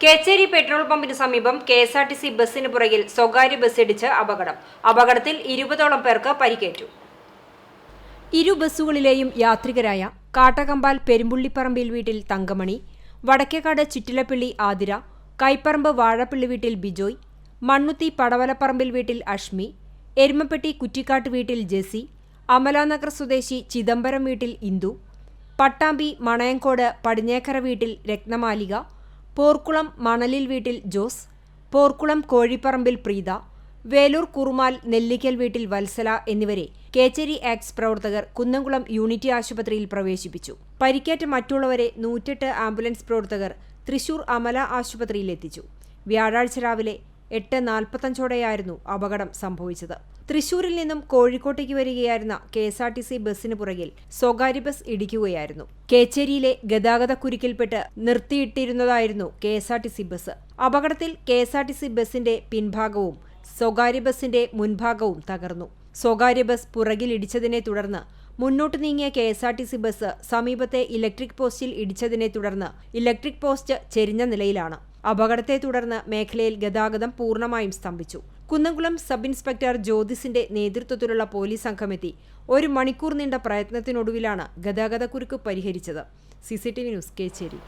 Kecheri petrol പമ്പിന് സമീപം K S R T C ബസ്സിന് പുറകിൽ സ്വകാര്യ ബസ് ഇടിച്ച് അപകടം. അപകടത്തിൽ ഇരുപതോളം പേർക്ക് പരിക്കേറ്റു. ഇരു ബസ്സുകളിലെയും യാത്രികരായ കാട്ടകമ്പാൽ പെരുമ്പുള്ളിപ്പറമ്പിൽ വീട്ടിൽ തങ്കമണി വടക്കേക്കാട് ചിറ്റിലപ്പള്ളി ആതിര കൈപ്പറമ്പ് വാഴപ്പിള്ളി വീട്ടിൽ ബിജോയ് മണ്ണുത്തി പടവലപ്പറമ്പിൽ വീട്ടിൽ അഷ്മി എരുമപ്പെട്ടി കുറ്റിക്കാട്ട് വീട്ടിൽ ജെസി അമലാനഗർ സ്വദേശി ചിദംബരം വീട്ടിൽ ഇന്ദു പട്ടാമ്പി മണയങ്കോട് പടിഞ്ഞേക്കര വീട്ടിൽ രത്നമാലിക പോർക്കുളം മണലിൽ വീട്ടിൽ ജോസ് പോർക്കുളം കോഴിപ്പറമ്പിൽ പ്രീത വേലൂർ കുറുമാൽ നെല്ലിക്കൽ വീട്ടിൽ വത്സല എന്നിവരെ കേച്ചേരി ആക്സ് പ്രവർത്തകർ കുന്നംകുളം യൂണിറ്റി ആശുപത്രിയിൽ പ്രവേശിപ്പിച്ചു. പരിക്കേറ്റ മറ്റുള്ളവരെ നൂറ്റെട്ട് ആംബുലൻസ് പ്രവർത്തകർ തൃശൂർ അമല ആശുപത്രിയിൽ എത്തിച്ചു. വ്യാഴാഴ്ച രാവിലെ എട്ട് നാൽപ്പത്തഞ്ചോടെയായിരുന്നു അപകടം സംഭവിച്ചത്. തൃശൂരിൽ നിന്നും കോഴിക്കോട്ടേക്ക് വരികയായിരുന്ന K S R T C ബസ്സിന് പുറകിൽ സ്വകാര്യ ബസ് ഇടിക്കുകയായിരുന്നു. കേച്ചേരിയിലെ ഗതാഗത കുരുക്കിൽപ്പെട്ട് നിർത്തിയിട്ടിരുന്നതായിരുന്നു K S R T C bus. അപകടത്തിൽ K S R T C ബസിന്റെ പിൻഭാഗവും സ്വകാര്യ ബസിന്റെ മുൻഭാഗവും തകർന്നു. സ്വകാര്യ ബസ് പുറകിൽ ഇടിച്ചതിനെ തുടർന്ന് മുന്നോട്ട് നീങ്ങിയ K S R T C bus സമീപത്തെ ഇലക്ട്രിക് പോസ്റ്റിൽ ഇടിച്ചതിനെ തുടർന്ന് ഇലക്ട്രിക് പോസ്റ്റ് ചെരിഞ്ഞ നിലയിലാണ്. അപകടത്തെ തുടർന്ന് മേഖലയിൽ ഗതാഗതം പൂർണമായും സ്തംഭിച്ചു. കുന്നംകുളം സബ് ഇൻസ്പെക്ടർ ജ്യോതിസിന്റെ നേതൃത്വത്തിലുള്ള പോലീസ് സംഘമെത്തി ഒരു മണിക്കൂർ നീണ്ട പ്രയത്നത്തിനൊടുവിലാണ് ഗതാഗതക്കുരുക്ക് പരിഹരിച്ചത്. CCTV news Kecheri.